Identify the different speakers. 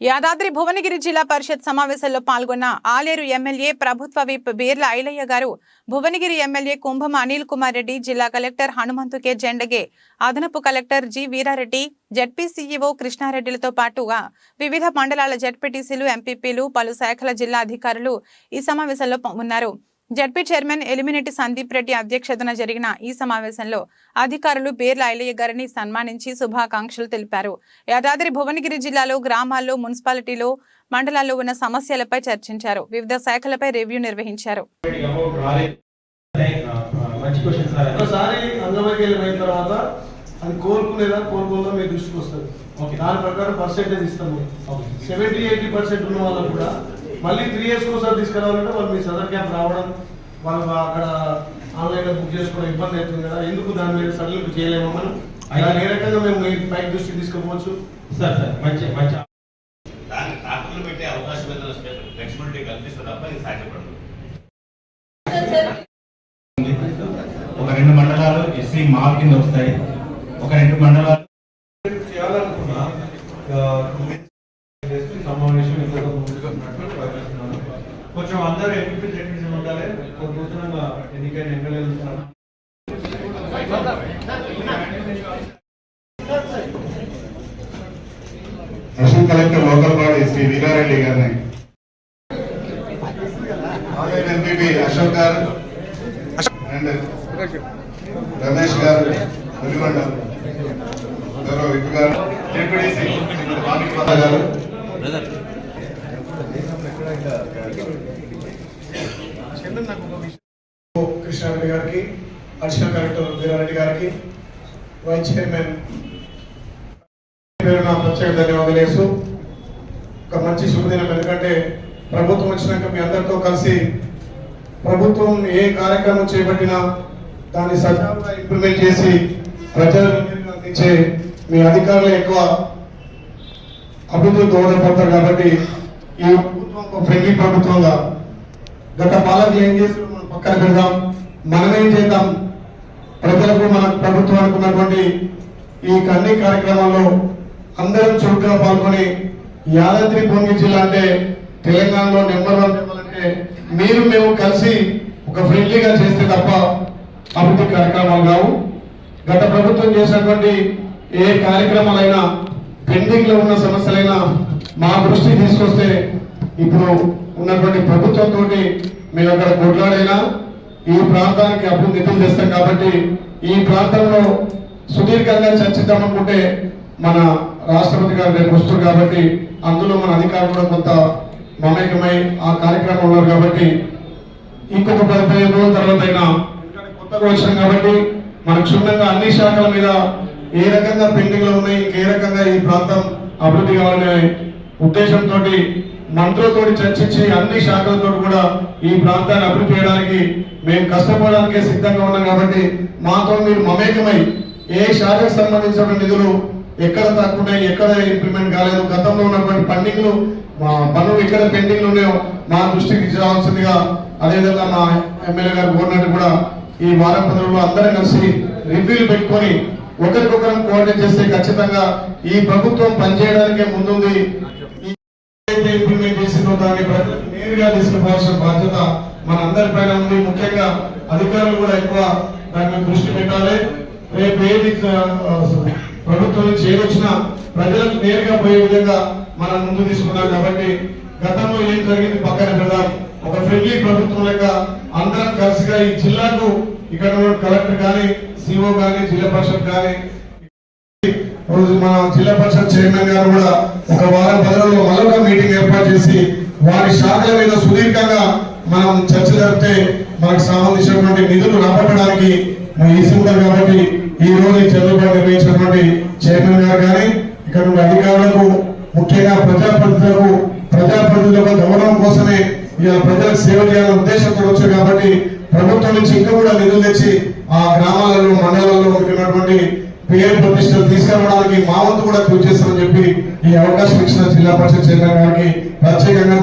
Speaker 1: యాదాద్రి భువనగిరి జిల్లా పరిషత్ సమావేశంలో పాల్గొన్న ఆలేరు ఎమ్మెల్యే ప్రభుత్వ విప్ బీర్ల ఐలయ్య గారు భువనగిరి ఎమ్మెల్యే కుంభం అనిల్ కుమార్ రెడ్డి జిల్లా కలెక్టర్ హనుమంతు కె. జెండగే అదనపు collector G. Veerareddy ZP CEO కృష్ణారెడ్డిలతో పాటుగా వివిధ మండలాల జడ్పీటీసీలు ఎంపీపీలు పలు శాఖల జిల్లా అధికారులు ఈ సమావేశంలో ఉన్నారు జడ్పీ చైర్మన్ ఎలిమినేటి సందీప్ రెడ్డి అధ్యక్షతన జరిగిన ఈ సమావేశంలో అధికారులు బీర్ల ఐలయ్య గారిని సన్మానించి శుభాకాంక్షలు తెలిపారు యాదాద్రి భువనగిరి జిల్లాలో గ్రామాల్లో మున్సిపాలిటీలో మండలాల్లో ఉన్న సమస్యలపై చర్చించారు వివిధ శాఖలపై రివ్యూ నిర్వహించారు
Speaker 2: అది.
Speaker 3: కోరుకునేదా కోరుకోదా మీ దృష్టికి వస్తుంది. దాని ప్రకారం పర్సెంటేజ్ ఇస్తాము. సెవెంటీ ఎయిటీ పర్సెంట్ ఉన్న వాళ్ళకు కూడా మళ్ళీ త్రీ ఇయర్స్ ఒకసారి తీసుకురావాలంటే వాళ్ళు మీ సదర్ క్యాంప్ రావడం వాళ్ళు అక్కడ ఆన్లైన్లో బుక్ చేసుకోవడం ఇబ్బంది అవుతుంది కదా. ఎందుకు దాని మీద సడలింపు చేయలేమో మనం దాన్ని ఏ రకంగా మేము మీ పైకి దృష్టికి తీసుకుపోవచ్చు?
Speaker 2: సార్ సార్ మంచి మంచి
Speaker 4: డాక్టర్లు పెట్టే అవకాశం ఏదైనా ఫ్లెక్సిబిలిటీ కల్పిస్తే తప్ప ఇది సాధ్యపడదు.
Speaker 5: ఒక రెండు మండలాలు ఎస్సీ మాల్ కింద వస్తాయి. ఒక రెండు మండలాలు
Speaker 3: కొంత ఎన్నికైన ఎమ్మెల్యేలు ఉన్నారు.
Speaker 5: Assistant collector local body Shri Veerareddy గారిని. ఎంపీపీ అశోక్ గారు అండ్ రమేష్ గారు వెలుగొండ గౌరవ విప్ గారు జెడ్పీడీసీ వాణి పాత గారు.
Speaker 3: కృష్ణారెడ్డి గారికి అడిషనల్ కలెక్టర్ వీరారెడ్డి గారికి వైస్ చైర్మన్ పేరున ప్రత్యేక ధన్యవాదాలు వేస్తూ ఒక మంచి శుభదినం. ఎందుకంటే ప్రభుత్వం వచ్చినాక మీ అందరితో కలిసి ప్రభుత్వం ఏ కార్యక్రమం చేపట్టినా దాన్ని సజావుగా ఇంప్లిమెంట్ చేసి ప్రజలకు అందించే మీ అధికారులు ఎక్కువ అభివృద్ధి దోహదపడతారు కాబట్టి ఈ ప్రభుత్వం ఒక ఫ్రెండ్లీ ప్రభుత్వంగా గత పాలకులు ఏం చేశారు మనం పక్కన పెడదాం. మనమేం చేద్దాం? ప్రజలకు మన ప్రభుత్వం ఉన్నటువంటి ఈ కన్నీ కార్యక్రమంలో అందరం చురుగ్గా పాల్గొని యాదాద్రి భువనగిరి జిల్లా అంటే తెలంగాణలో నెంబర్ వన్ అంటే మీరు మేము కలిసి ఒక ఫ్రెండ్లీగా చేస్తే తప్ప అభివృద్ధి కార్యక్రమాలు కావు గత ప్రభుత్వం చేసినటువంటి ఏ కార్యక్రమాలైనా పెండింగ్లో ఉన్న సమస్యలైనా మా దృష్టికి తీసుకొస్తే ఇప్పుడు ఉన్నటువంటి ప్రభుత్వంతో మేము అక్కడ కొట్లాడైనా ఈ ప్రాంతానికి అభివృద్ధి నిధులు తెస్తాం కాబట్టి ఈ ప్రాంతంలో సుదీర్ఘంగా చర్చిద్దాం అనుకుంటే మన రాష్ట్రపతి గారు రేపు వస్తారు కాబట్టి అందులో మన అధికారులు కూడా కొంత మమేకమై ఆ కార్యక్రమం ఉన్నారు కాబట్టి ఇంకొక పదిహేను రోజుల తర్వాత అయినా కొత్తగా వచ్చాం కాబట్టి మనకు క్షుణ్ణంగా అన్ని శాఖల మీద ఏ రకంగా పెండింగ్లు ఉన్నాయి ఏ రకంగా ఈ ప్రాంతం అభివృద్ధి కావాలనే ఉద్దేశంతో మంత్రులతో చర్చించి అన్ని శాఖలతో కూడా ఈ ప్రాంతాన్ని అభివృద్ధి చేయడానికి మేము కష్టపడడానికే సిద్ధంగా ఉన్నాం కాబట్టి మాతో మీరు మమేకమై ఏ శాఖకు సంబంధించిన నిధులు ఎక్కడ తక్కువ ఎక్కడ ఇంప్లిమెంట్ కాలేదు గతంలో ఉన్నటువంటి పండింగ్లు మా పనులు ఎక్కడ పెండింగ్ ఉన్నాయో మా దృష్టికి రావాల్సిందిగా అదేవిధంగా మా ఎమ్మెల్యే గారు గవర్నర్ కూడా ఈ వారం పది అందరం కలిసి రివ్యూలు పెట్టుకొని ఒకరికొకరం కోఆర్డినేట్ చేస్తే ఖచ్చితంగా ఈ ప్రభుత్వం పనిచేయడానికే ముందుంది. ఇంప్లిమెంట్ చేసిందో దాన్ని ప్రజలకు నేరుగా తీసుకుపోవాల్సిన బాధ్యత మన అందరి పైన ఉంది. ముఖ్యంగా అధికారులు కూడా ఎక్కువ దాని దృష్టి పెట్టాలి. రేపు ఏది ప్రభుత్వం నుంచి ఏది ప్రజలకు నేరుగా పోయే విధంగా మనం ముందు తీసుకున్నాం కాబట్టి గతంలో ఏం జరిగింది పక్కన పెడదాం. ఒక ఫ్రెండ్లీ ప్రభుత్వం లెక్క అందరం కలిసిగా ఈ జిల్లాకు ఇక్కడ ఉన్న కలెక్టర్ కానీ సిఓ కానీ జిల్లా పరిషత్ కానీ మన జిల్లా పరిషత్ చైర్మన్ గారు కూడా ఒక వారం పదవుల్లో మరొక మీటింగ్ ఏర్పాటు చేసి వారి శాఖల మీద సుదీర్ఘంగా మనం చర్చ జరిపితే మనకు సంబంధించినటువంటి నిధులు రాబట్టడానికి ఈసీ కాబట్టి ఈ రోజు చంద్రబాబు నిర్వహించినటువంటి చైర్మన్ గారు కానీ ఇక్కడ అధికారులకు ముఖ్యంగా ప్రజాప్రతినిధులకు ప్రజాప్రతినిధులకు గౌరవం కోసమే ఇలా ప్రజలకు సేవ చేయాలనే ఉద్దేశంతో వచ్చారు కాబట్టి ప్రభుత్వం నుంచి ఇంకా కూడా నిధులు తెచ్చి ఆ గ్రామాలలో మండలాల్లో ఉంటున్నటువంటి పేరు ప్రతిష్టలు తీసుకురావడానికి మా వంతు కూడా కృషి చేస్తామని చెప్పి ఈ అవకాశం ఇచ్చిన జిల్లా పరిషత్ చైర్మన్ గారికి ప్రత్యేకంగా